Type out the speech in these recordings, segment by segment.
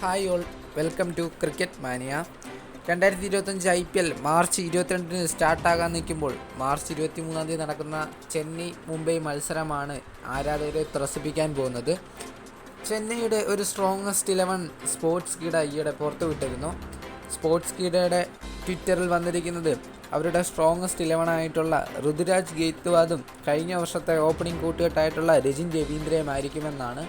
Hi all. Welcome to cricket mania. രണ്ടായിരത്തി ഇരുപത്തഞ്ച് I P L March ഇരുപത്തിരണ്ടിന് സ്റ്റാർട്ടാകാൻ നിൽക്കുമ്പോൾ മാർച്ച് ഇരുപത്തി മൂന്നാം തീയതി നടക്കുന്ന ചെന്നൈ മുംബൈ മത്സരമാണ് ആരാധകരെ ത്രസിപ്പിക്കാൻ പോകുന്നത്. ചെന്നൈയുടെ ഒരു സ്ട്രോങ്ങസ്റ്റ് ഇലവൻ സ്പോർട്സ് കീട ഈയിടെ പുറത്തുവിട്ടിരുന്നു സ്പോർട്സ് കീടയുടെ ട്വിറ്ററിൽ വന്നിരിക്കുന്നത് അവരുടെ സ്ട്രോങ്ങസ്റ്റ് ഇലവനായിട്ടുള്ള ഋതുരാജ് ഗെയ്ത്വാദും കഴിഞ്ഞ വർഷത്തെ ഓപ്പണിംഗ് കൂട്ടുകെട്ടായിട്ടുള്ള രജിൻ രവീന്ദ്രയുമായിരിക്കുമെന്നാണ്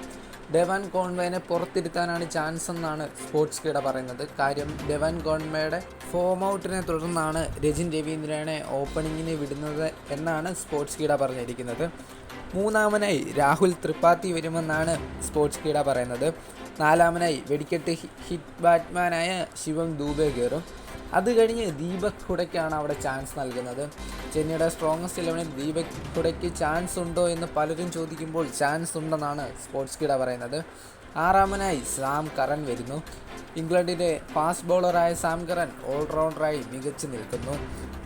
ഡെവാൻ കോൺവേനെ പുറത്തിരുത്താനാണ് ചാൻസ് എന്നാണ് സ്പോർട്സ് കീട പറയുന്നത്. കാര്യം ഡെവാൻ കോൺവേയുടെ ഫോം ഔട്ടിനെ തുടർന്നാണ് രജിൻ രവീന്ദ്രനെ ഓപ്പണിങ്ങിന് വിടുന്നത് എന്നാണ് സ്പോർട്സ് കീട പറഞ്ഞിരിക്കുന്നത്. മൂന്നാമനായി രാഹുൽ ത്രിപാഠി വരുമെന്നാണ് സ്പോർട്സ് കീട പറയുന്നത്. നാലാമനായി വെടിക്കെട്ട് ഹിറ്റ് ബാറ്റ്മാനായ ശിവം ദൂബെ കയറും. അത് കഴിഞ്ഞ് ദീപക് ഹുഡയ്ക്കാണ് അവിടെ ചാൻസ് നൽകുന്നത്. ചെന്നൈയുടെ സ്ട്രോങ്സ്റ്റ് ഇലവനിൽ ദീപക് ഹുഡയ്ക്ക് ചാൻസ് ഉണ്ടോ എന്ന് പലരും ചോദിക്കുമ്പോൾ ചാൻസ് ഉണ്ടെന്നാണ് സ്പോർട്സ് കീട പറയുന്നത്. ആറാമനായി സാം കറൻ വരുന്നു. ഇംഗ്ലണ്ടിന്റെ ഫാസ്റ്റ് ബൗളറായ സാം കറൻ ഓൾറൗണ്ടറായി മികച്ചു നിൽക്കുന്നു.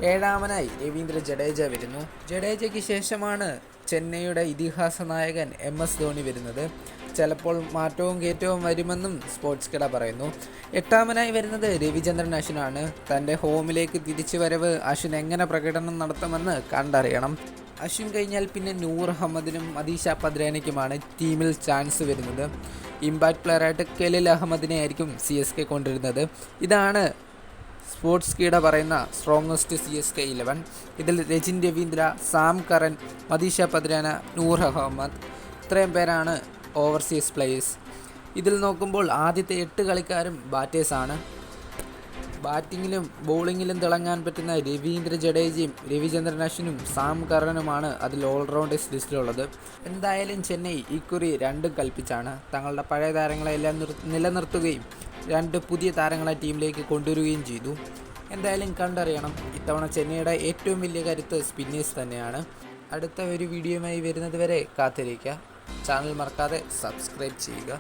ഏഴാമനായി രവീന്ദ്ര ജഡേജ വരുന്നു. ജഡേജയ്ക്ക് ശേഷമാണ് ചെന്നൈയുടെ ഇതിഹാസ നായകൻ എം എസ് ധോണി വരുന്നത്. ചിലപ്പോൾ മാറ്റവും കയറ്റവും വരുമെന്നും സ്പോർട്സ് കിട പറയുന്നു. എട്ടാമനായി വരുന്നത് രവിചന്ദ്രൻ അശ്വിനാണ്. തന്റെ ഹോമിലേക്ക് തിരിച്ചു വരവ് അശ്വിൻ എങ്ങനെ പ്രകടനം നടത്തുമെന്ന് കണ്ടറിയണം. അശ്വിൻ കഴിഞ്ഞാൽ പിന്നെ നൂർ അഹമ്മദിനും അദീഷ പദ്രാനയ്ക്കുമാണ് ടീമിൽ ചാൻസ് വരുന്നത്. ഇമ്പാക്ട് പ്ലെയറായിട്ട് കെലിൽ അഹമ്മദിനെ ആയിരിക്കും സി എസ് കെ കൊണ്ടുവരുന്നത്. ഇതാണ് സ്പോർട്സ് കീട പറയുന്ന strongest C S K eleven ഇതിൽ രജിൻ രവീന്ദ്ര സാം കറൻ മദീഷ പദ്രാന നൂർ അഹമ്മദ് ഇത്രയും പേരാണ് ഓവർസീസ് പ്ലേയേഴ്സ്. ഇതിൽ നോക്കുമ്പോൾ ആദ്യത്തെ എട്ട് കളിക്കാരും ബാറ്റേഴ്സാണ് ബാറ്റിങ്ങിലും ബൗളിങ്ങിലും തിളങ്ങാൻ പറ്റുന്ന രവീന്ദ്ര ജഡേജയും രവിചന്ദ്രൻ അശ്വിനും സാം കറനുമാണ് അതിൽ ഓൾറൗണ്ടേഴ്സ് ലിസ്റ്റിലുള്ളത്. എന്തായാലും ചെന്നൈ ഇക്കുറി രണ്ടും കൽപ്പിച്ചാണ്. തങ്ങളുടെ പഴയ താരങ്ങളെല്ലാം നിർ നിലനിർത്തുകയും രണ്ട് പുതിയ താരങ്ങളെ ടീമിലേക്ക് കൊണ്ടുവരികയും ചെയ്തു. എന്തായാലും കണ്ടറിയണം ഇത്തവണ ചെന്നൈയുടെ ഏറ്റവും വലിയ കരുത്ത് സ്പിന്നേഴ്സ് തന്നെയാണ്. അടുത്ത ഒരു വീഡിയോയുമായി വരുന്നത് വരെ കാത്തിരിക്കുക. ചാനൽ മറക്കാതെ സബ്സ്ക്രൈബ് ചെയ്യുക.